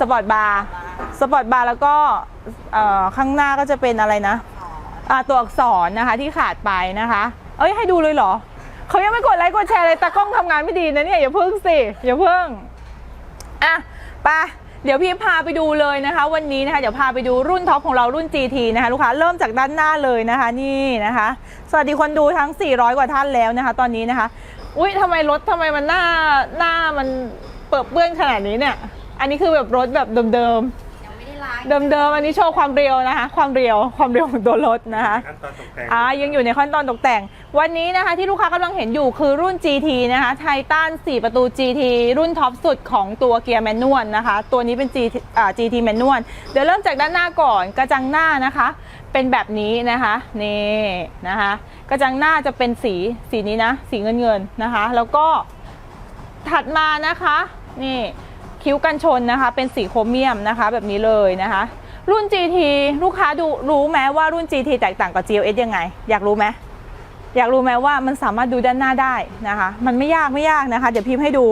สปอร์ตบาร์สปอร์ตบาร์แล้วก็ข้างหน้าก็จะเป็นอะไรนะตัวอักษรนะคะที่ขาดไปนะคะ เอ้ยให้ดูเลยเหรอเขายังไม่กดไลค์กดแชร์เลยตากล้องทำงานไม่ดีนะเนี่ยอย่าเพิ่งสิอย่าเพิ่งอะไปเดี๋ยวพี่พาไปดูเลยนะคะ วันนี้นะคะเดี๋ยวพาไปดูรุ่นท็อปของเรารุ่น GT นะคะลูกค้าเริ่มจากด้านหน้าเลยนะคะนี่นะคะ สวัสดีคนดูทั้ง 400 กว่าท่านแล้วนะคะ ตอนนี้นะคะ อุ้ยทำไมรถทำไมมันหน้าหน้ามันเปิดเปื้อนขนาดนี้เนี่ย อันนี้คือแบบรถแบบเดิมยังไม่ได้ล้างๆเดิมๆอันนี้โชว์ความเรียวนะคะ ความเรียวความเรียวของตัวรถนะคะ ขั้นตอนตกแต่งอ่ายังอยู่ในขั้นตอนตกแต่ง วันนี้นะคะที่ลูกค้ากำลังเห็นอยู่คือรุ่น GT นะคะไททัน4 ประตู GT รุ่นท็อปสุดของตัวเกียร์แมนนวลนะคะ ตัวนี้เป็น GT อ่า GT แมนนวลเดี๋ยวเริ่มจากด้านหน้าก่อนกระจังหน้านะคะ เป็นแบบนี้นะคะนี่นะคะกระจังหน้าจะเป็นสีสีนี้นะ สีเงินเงินๆนะคะ แล้วก็ถัดมานะคะ นี่ คิ้วกันชนนะคะ เป็นสีโครเมียมนะคะ แบบนี้เลยนะคะ รุ่น GT ลูกค้าดูรู้ไหมว่ารุ่น GT แตกต่างกับ GLS ยังไง อยากรู้ไหมอยากรู้ไหมว่ามันสามารถดูด้านหน้าได้นะคะ มันไม่ยากไม่ยากนะคะ เดี๋ยวพิมพ์ให้ดู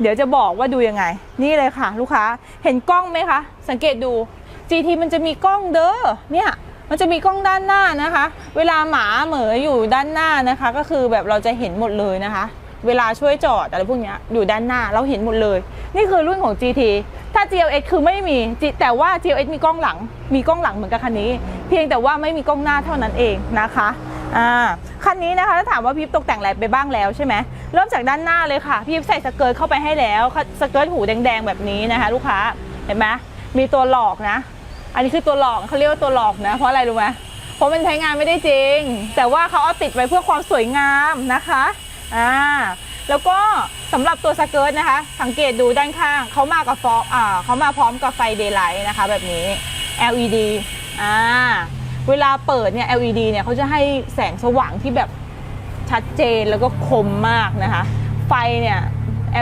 เดี๋ยวจะบอกว่าดูยังไง นี่เลยค่ะ ลูกค้าเห็นกล้องไหมคะ สังเกตดู GT มันจะมีกล้องเด้อเนี่ยมันจะมีกล้องด้านหน้านะคะ เวลาหมาเหมออยู่ด้านหน้านะคะ ก็คือแบบเราจะเห็นหมดเลยนะคะ เวลาช่วยจอดอะไรพวกนี้อยู่ด้านหน้าเราเห็นหมดเลย นี่คือรุ่นของ GT ถ้า GLS คือไม่มี แต่ว่า GLS มีกล้องหลัง มีกล้องหลังเหมือนกับคันนี้ เพียงแต่ว่าไม่มีกล้องหน้าเท่านั้นเองนะคะอ่าคันนี้นะคะถ้าถามว่าพี่ตกแต่งอะไรไปบ้างแล้วใช่ไหมเริ่มจากด้านหน้าเลยค่ะพี่ใส่สเกิร์ตเข้าไปให้แล้วสเกิร์ตหูแดงๆแบบนี้นะคะ ลูกค้าเห็นไหมมีตัวหลอกนะ อันนี้คือตัวหลอกเขาเรียกว่าตัวหลอกนะ เพราะอะไรรู้ไหมเพราะมันใช้งานไม่ได้จริง แต่ว่าเขาเอาติดไว้เพื่อความสวยงามนะคะ อ่าแล้วก็สำหรับตัวสเกิร์ตนะคะ สังเกตดูด้านข้างเขามากับฟออ่าเขามาพร้อมกับไฟเดย์ไลท์นะคะแบบนี้ LED อ่าเวลาเปิดเนี่ย LED เนี่ยเขาจะให้แสงสว่างที่แบบชัดเจนแล้วก็คมมากนะคะ ไฟเนี่ย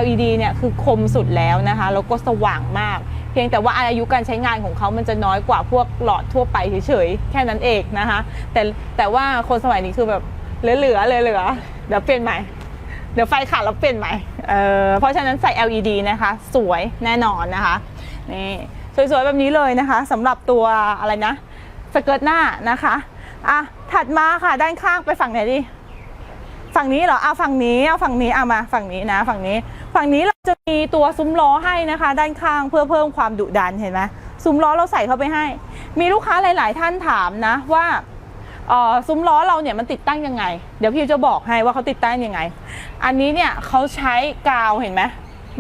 LED เนี่ยคือคมสุดแล้วนะคะ แล้วก็สว่างมาก เพียงแต่ว่าอายุการใช้งานของเขามันจะน้อยกว่าพวกหลอดทั่วไปเฉยๆ แค่นั้นเองนะคะ แต่แต่ว่าคนสมัยนี้คือแบบเหลือๆเลยเหลือเดี๋ยวเปลี่ยนใหม่ ดี๋ยวไฟขาดแล้วเปลี่ยนใหม่เออเพราะฉะนั้นใส่ LED นะคะ สวยแน่นอนนะคะนี่สวยๆแบบนี้เลยนะคะสำหรับตัวอะไรนะสเกิร์ตหน้านะคะอะถัดมาค่ะด้านข้างไปฝั่งไหนดีฝั่งนี้เหรอเอาฝั่งนี้เอาฝั่งนี้เอามาฝั่งนี้นะฝั่งนี้ ฝั่งนี้เราจะมีตัวซุ้มล้อให้นะคะ ด้านข้างเพื่อเพิ่มความดุดันเห็นไหมซุ้มล้อเราใส่เข้าไปให้ มีลูกค้าหลาย ๆ ท่านถามนะว่า ซุ้มล้อเราเนี่ยมันติดตั้งยังไง เดี๋ยวพี่จะบอกให้ว่าเขาติดตั้งยังไง อันนี้เนี่ยเขาใช้กาวเห็นไหม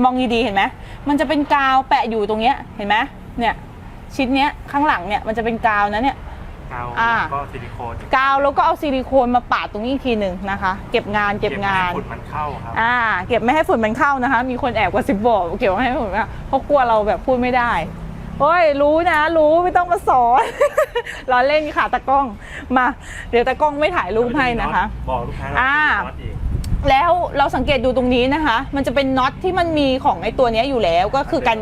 มองดีๆเห็นไหมมันจะเป็นกาวแปะอยู่ตรงเนี้ยเห็นไหมเนี่ยชิ้นเนี้ยข้างหลังเนี่ยมันจะเป็นกาวนะเนี่ยกาวอ่าก็ซิลิโคนกาวแล้วก็เอาซิลิโคนมาปาดตรงนี้อีกทีหนึ่งนะคะ เก็บงานเก็บงานฝุ่นมันเข้าครับอ่าเก็บไม่ให้ฝุ่นมันเข้านะคะ มีคนแอบกระซิบบอกเก็บไม่ให้ฝุ่นมันเข้าเพราะกลัวเราแบบพูดไม่ได้ โอ้ยรู้นะรู้ไม่ต้องมาสอนล้อเล่นค่ะตากล้องมา เดี๋ยวตากล้องไม่ถ่ายรูปให้นะคะ บอกลูกค้าอ่าน็อตอีกแล้วเราสังเกตดูตรงนี้นะคะ มันจะเป็นน็อตที่มันมีของไอ้ตัวเนี้ยอยู่แล้วก็คือกัน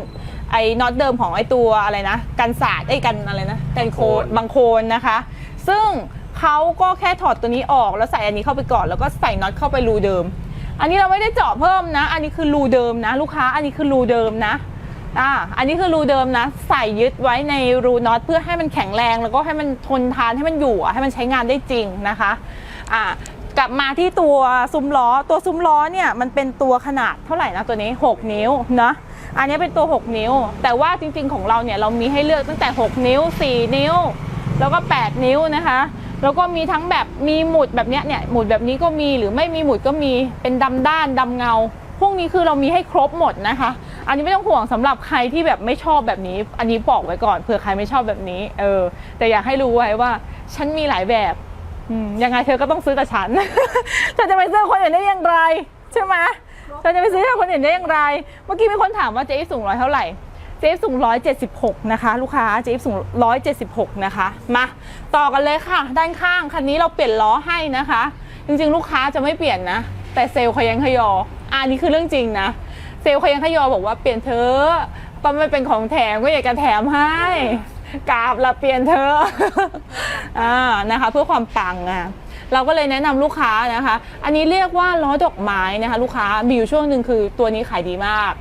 ไอ้น็อตเดิมของไอ้ตัวอะไรนะกันสาดไอ้ยกันอะไรนะกันโคนบางโคนนะคะ ซึ่งเขาก็แค่ถอดตัวนี้ออกแล้วใส่อันนี้เข้าไปก่อนแล้วก็ใส่น็อตเข้าไปรูเดิม อันนี้เราไม่ได้เจาะเพิ่มนะ อันนี้คือรูเดิมนะ ลูกค้าอันนี้คือรูเดิมนะ อ่าอันนี้คือรูเดิมนะ ใส่ยึดไว้ในรูน็อตเพื่อให้มันแข็งแรง แล้วก็ให้มันทนทานให้มันอยู่ให้มันใช้งานได้จริงนะคะอ่ากลับมาที่ตัวซุ้มล้อตัวซุ้มล้อเนี่ยมันเป็นตัวขนาดเท่าไหร่นะตัวนี้ 6 นิ้วนะอันนี้เป็นตัว 6 นิ้ว แต่ว่าจริง ๆ ของเราเนี่ยเรามีให้เลือกตั้งแต่ 6 นิ้ว 4 นิ้ว แล้วก็ 8 นิ้วนะคะแล้วก็มีทั้งแบบมีหมุดแบบเนี้ยเนี่ยหมุดแบบนี้ก็มีหรือไม่มีหมุดก็มีเป็นดำด้านดำเงา พวกนี้คือเรามีให้ครบหมดนะคะ อันนี้ไม่ต้องห่วงสำหรับใครที่แบบไม่ชอบแบบนี้ อันนี้บอกไว้ก่อนเผื่อใครไม่ชอบแบบนี้ เออ แต่อยากให้รู้ไว้ว่า ฉันมีหลายแบบยังไงเธอก็ต้องซื้อกับฉันเธอจะไปซื้อคนอื่นได้อย่างไร ใช่ไหมเธอจะไปซื้อกับคนอื่นได้อย่างไร เมื่อกี้มีคนถามว่าเจ๊สูงร้อยเท่าไหร่เจ๊สูงร้อยเจ็ดสิบหกนะคะ ลูกค้าเจ๊สูงร้อยเจ็ดสิบหกนะคะ มาต่อกันเลยค่ะ ด้านข้างคันนี้เราเปลี่ยนล้อให้นะคะ จริงๆ ลูกค้าจะไม่เปลี่ยนนะ แต่เซลล์ขยันขยออันนี้คือเรื่องจริงนะ เซลล์ขยันขยอบอกว่าเปลี่ยนเธอปอมไม่เป็นของแถมก็อยากจะแถมให้กราบละเปลี่ยนเธออ่านะคะ เพื่อความปังอะเราก็เลยแนะนำลูกค้านะคะ อันนี้เรียกว่าล้อดอกไม้นะคะ ลูกค้ามีอยู่ช่วงหนึ่งคือตัวนี้ขายดีมาก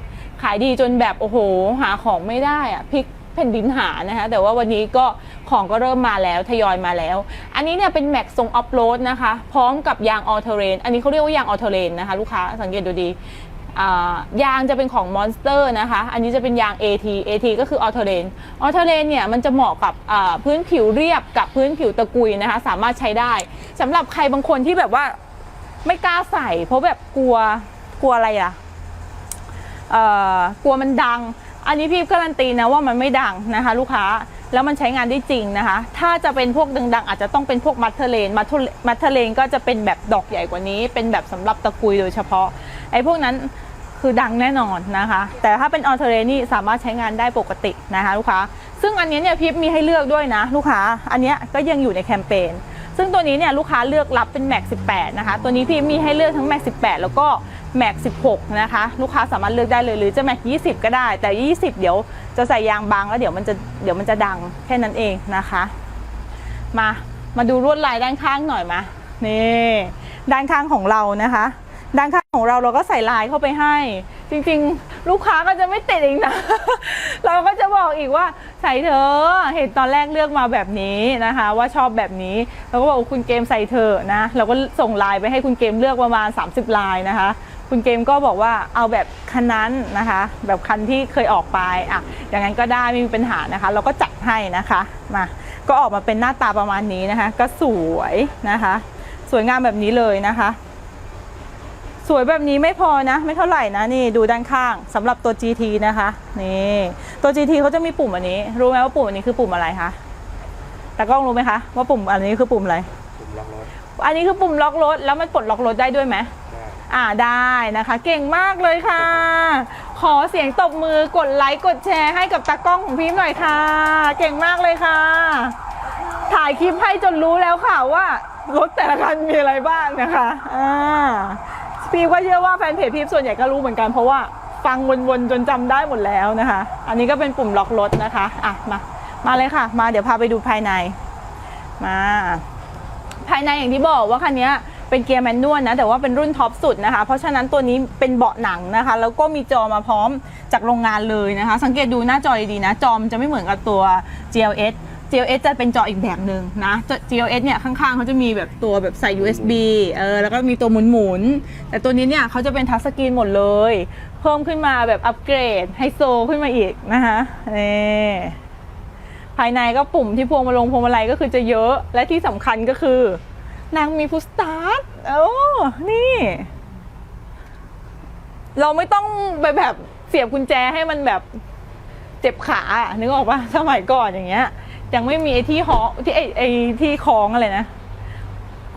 ขายดีจนแบบโอ้โห หาของไม่ได้อะพลิกแผ่นดินหานะคะแต่ว่าวันนี้ก็ของก็เริ่มมาแล้วทยอยมาแล้ว อันนี้เนี่ยเป็นแม็กทรงออฟโรดนะคะ พร้อมกับยางออเทเรน อันนี้เขาเรียกว่ายางออเทเรนนะคะ ลูกค้าสังเกตดูดี ยางจะเป็นของ Monster นะคะ อันนี้จะเป็นยาง AT AT ก็คือ All Terrain All Terrain เนี่ยมันจะเหมาะกับพื้นผิวเรียบกับพื้นผิวตะกุยนะคะ สามารถใช้ได้สำหรับใครบางคนที่แบบว่าไม่กล้าใส่ เพราะแบบกลัวกลัวอะไรอะกลัวมันดัง อันนี้พี่การันตีนะว่ามันไม่ดังนะคะ ลูกค้าแล้วมันใช้งานได้จริงนะคะ ถ้าจะเป็นพวกดังๆ อาจจะต้องเป็นพวกมัทเทเลน มัทเทเลนก็จะเป็นแบบดอกใหญ่กว่านี้ เป็นแบบสำหรับตะกุยโดยเฉพาะ ไอ้พวกนั้น คือดังแน่นอนนะคะ แต่ถ้าเป็นออเทเรนนี่สามารถใช้งานได้ปกตินะคะลูกค้า ซึ่งอันนี้เนี่ยพี่มีให้เลือกด้วยนะลูกค้า อันนี้ก็ยังอยู่ในแคมเปญ ซึ่งตัวนี้เนี่ยลูกค้าเลือกรับเป็นแม็ก18 นะคะ ตัวนี้พี่มีให้เลือกทั้งแม็ก18 แล้วก็แม็ก16 นะคะ ลูกค้าสามารถเลือกได้เลยหรือจะแม็ก20 ก็ได้ แต่ 20 เดี๋ยวจะใส่ยางบางแล้วเดี๋ยวมันจะเดี๋ยวมันจะดังแค่นั้นเองนะคะ มามาดูลวดลายด้านข้างหน่อยมานี่ด้านข้างของเรานะคะ ด้านข้างของเราเราก็ใส่ลายเข้าไปให้ จริงๆ ลูกค้าก็จะไม่ติดเองนะ เราก็จะบอกอีกว่าใส่เธอเห็นตอนแรกเลือกมาแบบนี้นะคะ ว่าชอบแบบนี้เราก็บอกคุณเกมใส่เธอนะ เราก็ส่งลายไปให้คุณเกมเลือกประมาณ 30 ลายนะคะ คุณเกมก็บอกว่าเอาแบบคันนั้นนะคะ แบบคันที่เคยออกไปอะอย่างนั้นก็ได้ไม่มีปัญหานะคะ เราก็จัดให้นะคะมาก็ออกมาเป็นหน้าตาประมาณนี้นะคะ ก็สวยนะคะ สวยงามแบบนี้เลยนะคะ สวยแบบนี้ไม่พอนะ ไม่เท่าไหร่นะนี่ดูด้านข้างสำหรับตัว GT นะคะนี่ตัว GT เขาจะมีปุ่มอันนี้ รู้ไหมว่าปุ่มอันนี้คือปุ่มอะไรคะแต่กล้องรู้ไหมคะว่าปุ่มอันนี้คือปุ่มอะไรปุ่มล็อกรถอันนี้คือปุ่มล็อกรถแล้วมันปลดล็อกรถได้ด้วยไหมได้อ่าได้นะคะ เก่งมากเลยค่ะ ขอเสียงตบมือกดไลค์กดแชร์ให้กับตากล้องของพี่หน่อยค่ะ เก่งมากเลยค่ะ ถ่ายคลิปให้จนรู้แล้วค่ะว่ารถแต่ละคันมีอะไรบ้างนะคะอ่า พี่ก็เชื่อว่าแฟนเพจพี่ส่วนใหญ่ก็รู้เหมือนกันเพราะว่าฟังวนๆจนจำได้หมดแล้วนะคะ อันนี้ก็เป็นปุ่มล็อกรถนะคะอะมามาเลยค่ะ มาเดี๋ยวพาไปดูภายในมา ภายในอย่างที่บอกว่าคันนี้เป็นเกียร์แมนนวลนะ แต่ว่าเป็นรุ่นท็อปสุดนะคะ เพราะฉะนั้นตัวนี้เป็นเบาะหนังนะคะ แล้วก็มีจอมาพร้อมจากโรงงานเลยนะคะ สังเกตดูหน้าจอดีๆนะ จอมนจะไม่เหมือนกับตัว GLS GLS จะเป็นจออีกแบบหนึ่งนะ GLS เนี่ยข้างๆเขาจะมีแบบตัวแบบใส่ USB เออแล้วก็มีตัวหมุนๆ แต่ตัวนี้เนี่ยเขาจะเป็นทัชสกรีนหมดเลย เพิ่มขึ้นมาแบบอัปเกรดไฮโซขึ้นมาอีกนะคะนี่ภายในก็ปุ่มที่พวงมาลงพวงมาลัยก็คือจะเยอะและที่สำคัญก็คือนางมีพุสตาร์ทโอ้นี่ เราไม่ต้องไปแบบเสียบกุญแจให้มันแบบเจ็บขานึกออกปะสมัยก่อนอย่างเงี้ย ยังไม่มีไอ้ที่หอที่ไอ้ไอ้ที่คล้องอะไรนะ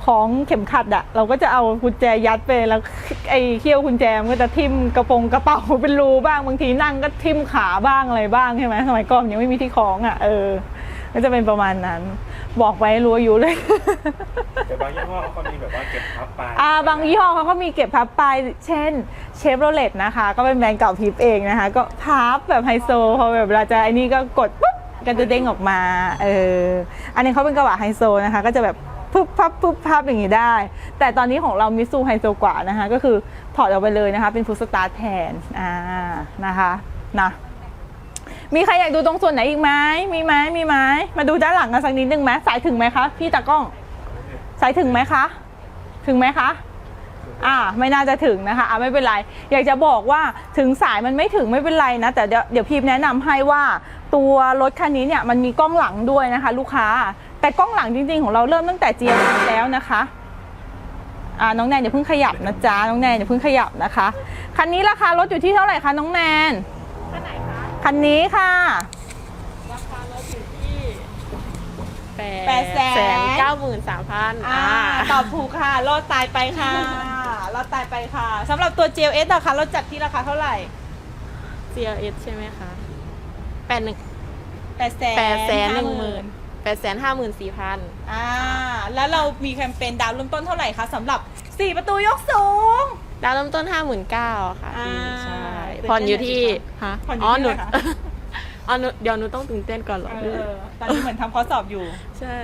คล้องเข็มขัดอะเราก็จะเอากุญแจยัดไปแล้วไอ้เขี้ยวกุญแจมันก็จะทิ่มกระโปรงกระเป๋าเป็นรูบ้างบางทีนั่งก็ทิ่มขาบ้างอะไรบ้างใช่ไหมสมัยก่อนยังไม่มีที่คล้องอะเออก็จะเป็นประมาณนั้น บอกไว้รู้อายุเลย แต่บางยี่ห้อเขามีแบบว่าเก็บพับปลายอ่าบางยี่ห้อเขาก็มีเก็บพับปลายเช่นเชฟโรเลตนะคะ ก็เป็นแบรนด์เก่าพิปเองนะคะ ก็พับแบบไฮโซพอแบบเวลาจะไอ้นี่ก็กดปุ๊บ ก็จะเด้งออกมาเอออันนี้เขาเป็นกระบะไฮโซนะคะ ก็จะแบบปุ๊บพับปุ๊บพับอย่างนี้ได้ แต่ตอนนี้ของเรามิซูไฮโซกว่านะคะ ก็คือถอดออกไปเลยนะคะ เป็นฟุตสตาร์แทนอ่านะคะนะมีใครอยากดูตรงส่วนไหนอีกไหมมีไหมมีไหมมาดูด้านหลังกันสักนิดนึงไหมสายถึงไหมคะพี่ตากล้อง สายถึงไหมคะ ถึงไหมคะอ่าไม่น่าจะถึงนะคะอ่าไม่เป็นไร อยากจะบอกว่าถึงสายมันไม่ถึงไม่เป็นไรนะ แต่เดี๋ยวเดี๋ยวพีมแนะนำให้ว่า ตัวรถคันนี้เนี่ยมันมีกล้องหลังด้วยนะคะ ลูกค้า แต่กล้องหลังจริงๆ ของเราเริ่มตั้งแต่ g จีแล้วนะคะอ่าน้องแนนอย่าเพิ่งขยับนะจ๊ะน้องแนนอย่าเพิ่งขยับนะคะ คันนี้ราคารถอยู่ที่เท่าไหร่คะน้องแนนคันไหนคะคันนี้ค่ะราคารถอยู่ที่แปแปดแสนเก้าหมื่นสามพันอ่าตอบถูกค่ะรอดตายไปค่ะรอดตายไปค่ะสำหรับตัว GLS อะค่ะเราจัดที่ราคาเท่าไหร่เซียเอสใช่ไหมคะ แปดหนึ่งแปดแสนแปดแสนหนึ่งหมื่นแปดแสนห้าหมื่นสี่พันอ่า แล้วเรามีแคมเปญดาวน์เริ่มต้นเท่าไหร่คะสำหรับ 4 ประตูยกสูง ดาวเริ่มต้นห้าหมื่นเก้าค่ะอ่าใช่ตื่นเต้นผ่อนอยู่ที่หน่อยสิคะฮะผ่อนอยู่อ๋อที่หนูเท่าไหร่คะ อ๋อหนูเดี๋ยวหนูต้องตื่นเต้นก่อนเหรอเออตอนนี้เหมือนทำข้อสอบอยู่ ใช่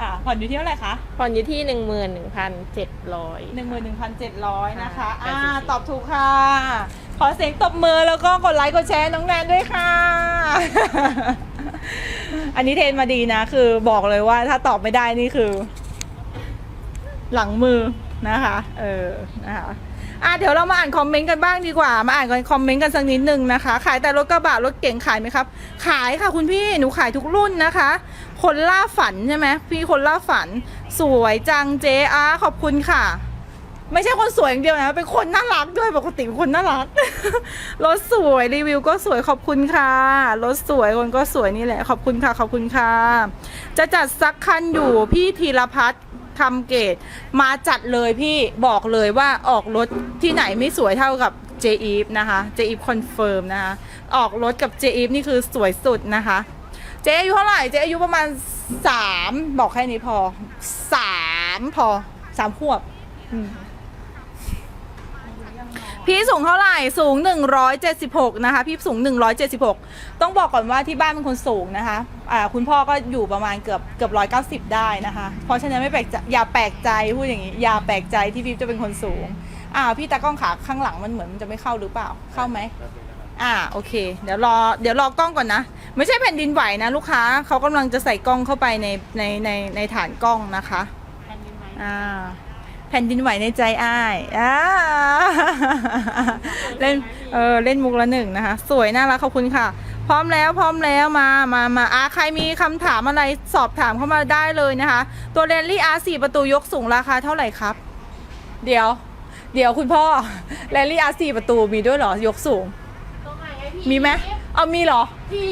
อ่าผ่อนอยู่ที่เท่าไหร่คะ ผ่อนอยู่ที่หนึ่งหมื่นหนึ่งพันเจ็ดร้อย 11,700 นะคะค่ะอ่า84ตอบถูกค่ะ ขอเสียงตบมือแล้วก็กดไลค์กดแชร์น้องแนนด้วยค่ะ อันนี้เทรนมาดีนะ คือบอกเลยว่าถ้าตอบไม่ได้นี่คือ หลังมือนะคะ เออนะคะอะเดี๋ยวเรามาอ่านคอมเมนต์กันบ้างดีกว่า มาอ่านกันคอมเมนต์กันสักนิดหนึ่งนะคะ ขายแต่รถกระบะรถเก๋งขายไหมครับ ขายค่ะคุณพี่หนูขายทุกรุ่นนะคะ คนล่าฝันใช่ไหมพี่คนล่าฝัน สวยจังเจ๊อาขอบคุณค่ะ ไม่ใช่คนสวยอย่างเดียวนะ เป็นคนน่ารักด้วยปกติเป็นคนน่ารัก รถสวยรีวิวก็สวยขอบคุณค่ะ รถสวยคนก็สวยนี่แหละ ขอบคุณค่ะ ขอบคุณค่ะ จะจัดซักคันอยู่พี่ธีรพัฒน์ทำเกต มาจัดเลยพี่บอกเลยว่าออกรถที่ไหนไม่สวยเท่ากับเจอีฟนะคะเจอีฟคอนเฟิร์มนะคะ ออกรถกับเจอีฟนี่คือสวยสุดนะคะ เจอายุเท่าไหร่ เจอายุประมาณสามบอกแค่นี้พอสามพอสามขวบอืม พี่สูงเท่าไหร่สูง 176 นะคะ พี่สูง 176 ต้องบอกก่อนว่าที่บ้านเป็นคนสูงนะคะอ่าคุณพ่อก็อยู่ประมาณเกือบเกือบ190 ได้นะคะ เพราะฉะนั้นไม่แปลกใจอย่าแปลกใจพูดอย่างนี้อย่าแปลกใจที่พี่จะเป็นคนสูงอ่าพี่ตากล้องขาข้างหลังมันเหมือนมันจะไม่เข้าหรือเปล่าเข้าไหมอ่าโอเค เดี๋ยวรอเดี๋ยวรอกล้องก่อนนะ ไม่ใช่แผ่นดินไหวนะลูกค้าเขากำลังจะใส่กล้องเข้าไปในในในในฐานกล้องนะคะแผ่นดินไหวอ่า แผ่นดินไหวในใจอ้ายอ่าเล่นเออเล่นมุกละหนึ่งนะคะ สวยน่ารักขอบคุณค่ะ พร้อมแล้วพร้อมแล้วมามามาอะใครมีคำถามอะไรสอบถามเข้ามาได้เลยนะคะ ตัวเรนลี่อาร์สี่ประตูยกสูงราคาเท่าไหร่ครับ เดี๋ยว เดี๋ยวคุณพ่อเรนลี่อาร์สี่ประตูมีด้วยเหรอ ยกสูงตรงไหนไอพี่มีไหมเอามีเหรอ พี่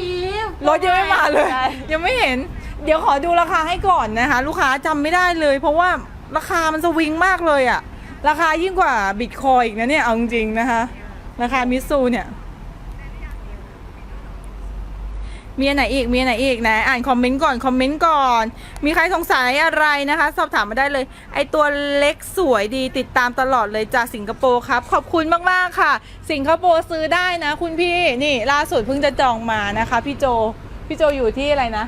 รถยังไม่มาเลยยังไม่เห็น เดี๋ยวขอดูราคาให้ก่อนนะคะ ลูกค้าจำไม่ได้เลย เพราะว่า ราคามันสวิงมากเลยอะราคายิ่งกว่าบิตคอยอีกนะเนี่ย เอาจริงๆนะคะ ราคามิตซูเนี่ย มีอันไหนอีก มีอันไหนอีกนะ อ่านคอมเมนต์ก่อน คอมเมนต์ก่อน มีใครสงสัยอะไรนะคะ สอบถามมาได้เลย ไอตัวเล็กสวยดีติดตามตลอดเลยจากสิงคโปร์ครับ ขอบคุณมากๆค่ะ สิงคโปร์ซื้อได้นะ คุณพี่ นี่ล่าสุดเพิ่งจะจองมานะคะ พี่โจ พี่โจอยู่ที่อะไรนะ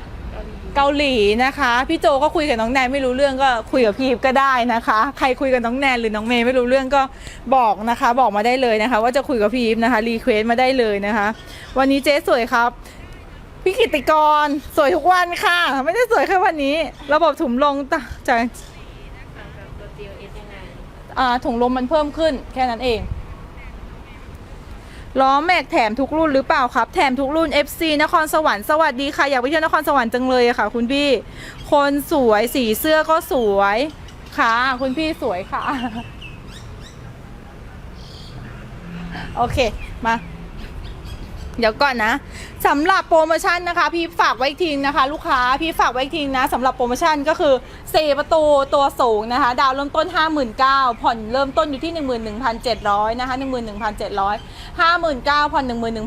เกาหลีนะคะ พี่โจก็คุยกับน้องแนนไม่รู้เรื่องก็คุยกับพี่อีฟก็ได้นะคะ ใครคุยกับน้องแนนหรือน้องเมย์ไม่รู้เรื่องก็บอกนะคะ บอกมาได้เลยนะคะ ว่าจะคุยกับพี่อีฟนะคะรีเควสมาได้เลยนะคะ วันนี้เจ๊สวยครับพี่กิติกรสวยทุกวันค่ะ ไม่ได้สวยแค่วันนี้ ระบบถุงลมตะจากต่างกับตัว GLS ยังไงอ่าถุงลมมันเพิ่มขึ้นแค่นั้นเอง ล้อแม็กแถมทุกรุ่นหรือเปล่าครับ แถมทุกรุ่น FC นครสวรรค์สวัสดีค่ะ อยากไปเที่ยวนครสวรรค์จังเลยค่ะ คุณพี่ คนสวยสีเสื้อก็สวยค่ะ คุณพี่สวยค่ะ โอเคมาเดี๋ยวก่อนนะสำหรับโปรโมชั่นนะคะ พี่ฝากไว้อีกทีนะคะ ลูกค้าพี่ฝากไว้อีกทีนะสำหรับโปรโมชั่นก็คือ 4 ประตูตัวสูงนะคะ ดาวเริ่มต้น 59,000ผ่อนเริ่มต้นอยู่ที่ 11,700นะคะ11,700 59,000ผ่อน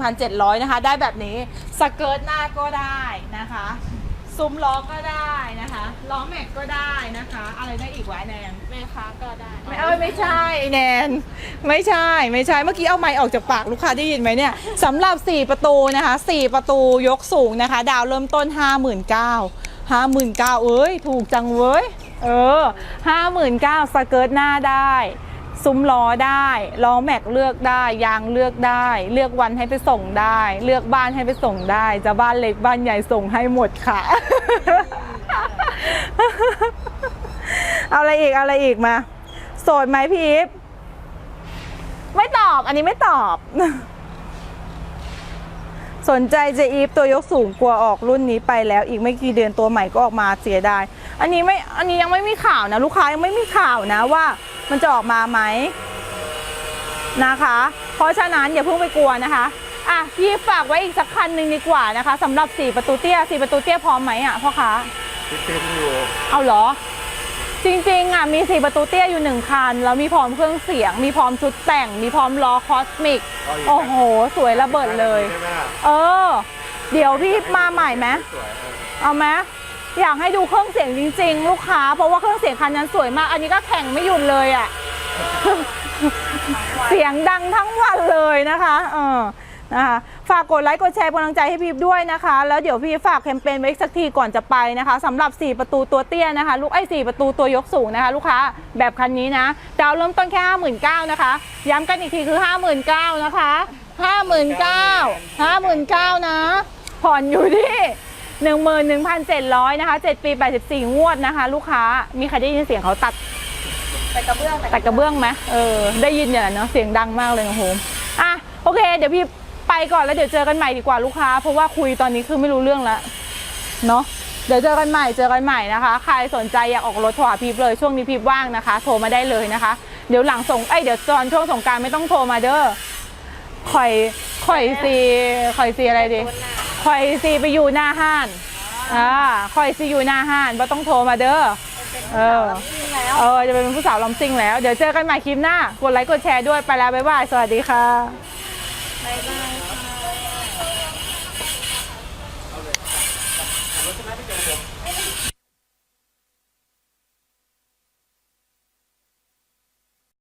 11,700นะคะ ได้แบบนี้สเกิร์ตหน้าก็ได้นะคะซุ้มล้อก็ได้นะคะล้อแม็กก็ได้นะคะ อะไรได้อีกวะแนนแม่ค้าก็ได้ไม่เอ้ยไม่ใช่ไอ้แนนไม่ใช่ไม่ใช่เมื่อกี้เอาไม้ออกจากปากลูกค้าได้ยินไหมเนี่ยสำหรับ 4 ประตูนะคะ 4 ประตูยกสูงนะคะ ดาวเริ่มต้น 59,000 59,000เอ้ย ถูกจังเว้ย เออ59,000สเกิร์ตหน้าได้ซุ้มล้อได้ล้อแม็กเลือกได้ยางเลือกได้ เลือกวันให้ไปส่งได้ เลือกบ้านให้ไปส่งได้ จะบ้านเล็กบ้านใหญ่ส่งให้หมดค่ะ เอาอะไรอีกเอาอะไรอีกมา โสดไหมพี่อีฟไม่ตอบอันนี้ไม่ตอบ สนใจเจอีฟตัวยกสูงกลัวออกรุ่นนี้ไปแล้ว อีกไม่กี่เดือนตัวใหม่ก็ออกมาเสียดายอันนี้ไม่อันนี้ยังไม่มีข่าวนะ ลูกค้ายังไม่มีข่าวนะว่ามันจะออกมาไหมนะคะ เพราะฉะนั้นอย่าเพิ่งไปกลัวนะคะอะพี่ฝากไว้อีกสักคันหนึ่งดีกว่านะคะสำหรับ 4 ประตูเตี้ย 4 ประตูเตี้ยพร้อมไหมอะพ่อคะคิดเป็นอยู่เอาเหรอ จริงๆอะมีสี่ประตูเตี้ยอยู่หนึ่งคัน แล้วมีพร้อมเครื่องเสียง มีพร้อมชุดแต่ง มีพร้อมล้อคอสมิกโอ้โห สวยระเบิดเลย ใช่ไหมล่ะเออ เดี๋ยวพี่มาใหม่ไหม สวยเออเอาไหมอยากให้ดูเครื่องเสียงจริง ๆ ลูกค้า เพราะว่าเครื่องเสียงคันนั้นสวยมาก อันนี้ก็แข่งไม่หยุดเลยอะ เสียงดังทั้งวันเลยนะคะ เออนะคะ ฝากกดไลค์กดแชร์เป็นกำลังใจให้พีฟด้วยนะคะ แล้วเดี๋ยวพี่ฝากแคมเปญไว้อีกสักทีก่อนจะไปนะคะสำหรับ 4 ประตูตัวเตี้ยนะคะ ลูกไอ้4ประตูตัวยกสูงนะคะ ลูกค้าแบบคันนี้นะดาวเริ่มต้นแค่ 59,000นะคะ ย้ำกันอีกทีคือ 59,000นะคะ59,000 59,000นะ ผ่อนอยู่ที่11,700นะคะ7ปี84 งวดนะคะ ลูกค้ามีใครได้ยินเสียงเขาตัดแต่กระเบื้องตัดกระเบื้องไหมเออได้ยินเนี่ยแหละเนาะเสียงดังมากเลยนะโฮมอะโอเค เดี๋ยวพี่ ไปก่อนแล้วเดี๋ยวเจอกันใหม่ดีกว่าลูกค้า เพราะว่าคุยตอนนี้คือไม่รู้เรื่องแล้วเนาะเดี๋ยวเจอกันใหม่เจอกันใหม่นะคะ ใครสนใจอยากออกรถโทรหาพีพเลยช่วงนี้พีพว่างนะคะ โทรมาได้เลยนะคะ เดี๋ยวหลังส่งเอ้ยเดี๋ยวตอนช่วงสงกรารไม่ต้องโทรมาเด้อข่อยข่อยซีข่อยซีอะไรดีข่อยซีไปอยู่หน้าห้านอ่าข่อยซีอยู่หน้าห้านไม่ต้องโทรมาเด้อเออแล้วเออจะเป็นผู้สาวลำซิ่งแล้ว เดี๋ยวเจอกันใหม่คลิปหน้ากดไลค์กดแชร์ด้วยไปแล้วบ๊ายบายสวัสดีค่ะบ๊ายบาย